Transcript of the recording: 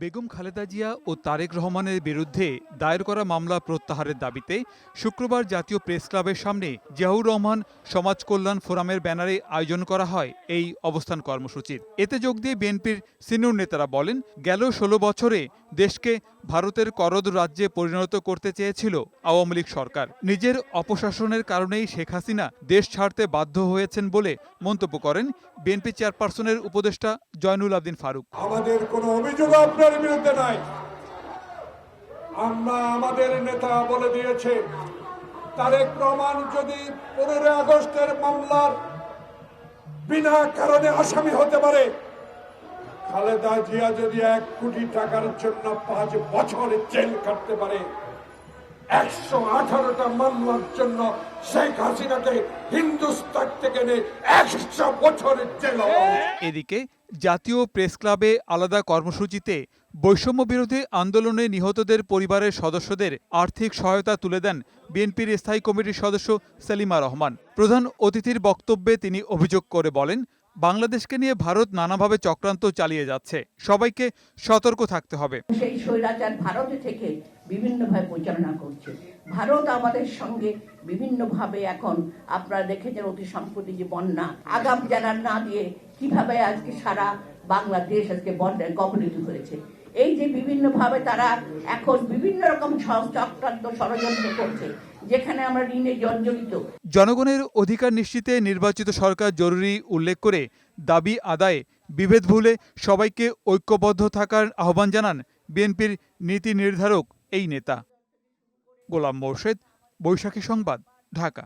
বেগম খালেদা জিয়া ও তারেক রহমানের বিরুদ্ধে দায়ের করা মামলা প্রত্যাহারের দাবিতে শুক্রবার জাতীয় প্রেস ক্লাবের সামনে জিয়াউর রহমান সমাজ কল্যাণ ফোরামের ব্যানারে আয়োজন করা হয় এই অবস্থান কর্মসূচির এতে যোগ দিয়ে বিএনপির সিনিয়র নেতারা বলেন, গেল ষোলো বছরে দেশকে ভারতের করদ রাজ্যে পরিণত করতে চেয়েছিল আওয়ামী লীগ সরকার। নিজের অপশাসনের কারণেই শেখ হাসিনা দেশ ছাড়তে বাধ্য হয়েছেন বলে মন্তব্য করেন বিএনপি চেয়ারপারসনের উপদেষ্টা জয়নুল আবদিন ফারুক। আমাদের কোনো অভিযোগ আপনার বিরুদ্ধে নাই। আমরা আমাদের নেতা বলে দিয়েছে, তারেক রহমান যদি পনেরোই আগস্টের মামলার বিনা কারণে আসামি হতে পারে, খালেদা জিয়া যদি এক কোটি টাকার জন্য পাঁচ বছর জেল কাটতে পারে, একশো আঠারোটা মামলার জন্য শেখ হাসিনাকে হিন্দুস্তান থেকে এনে একশো বছরের জেল এদিকে জাতীয় প্রেস ক্লাবে আলাদা কর্মসূচিতে বৈষম্য বিরোধী আন্দোলনে নিহতদের পরিবারের সদস্যদের আর্থিক সহায়তা তুলে দেন বিএনপির স্থায়ী কমিটির সদস্য সেলিমা রহমান। প্রধান অতিথির বক্তব্যে তিনি অভিযোগ করে বলেন, বাংলাদেশকে নিয়ে ভারত নানাভাবে চক্রান্ত চালিয়ে যাচ্ছে। সবাইকে সতর্ক থাকতে হবে। সেই স্বৈরাচার ভারতে থেকে বিভিন্নভাবে পরিচালনা করছে। ভারত আমাদের সঙ্গে বিভিন্নভাবে এখন আপনারা দেখেছেন অতি সম্প্রতি যে বন্যা, আগাম জানা না দিয়ে কীভাবে আজকে সারা বাংলাদেশ আজকে বন্যায় কবলিত হয়েছে? এই যে বিভিন্নভাবে তারা এখন বিভিন্ন রকম চক্রান্ত ষড়যন্ত্র করছে, যেখানে আমরা ঋণে জর্জরিত। জনগণের অধিকার নিশ্চিতে নির্বাচিত সরকার জরুরি উল্লেখ করে দাবি আদায়ে বিভেদ ভুলে সবাইকে ঐক্যবদ্ধ থাকার আহ্বান জানান বিএনপির নীতি নির্ধারক এই নেতা। গোলাম মোর্শেদ, বৈশাখী সংবাদ, ঢাকা।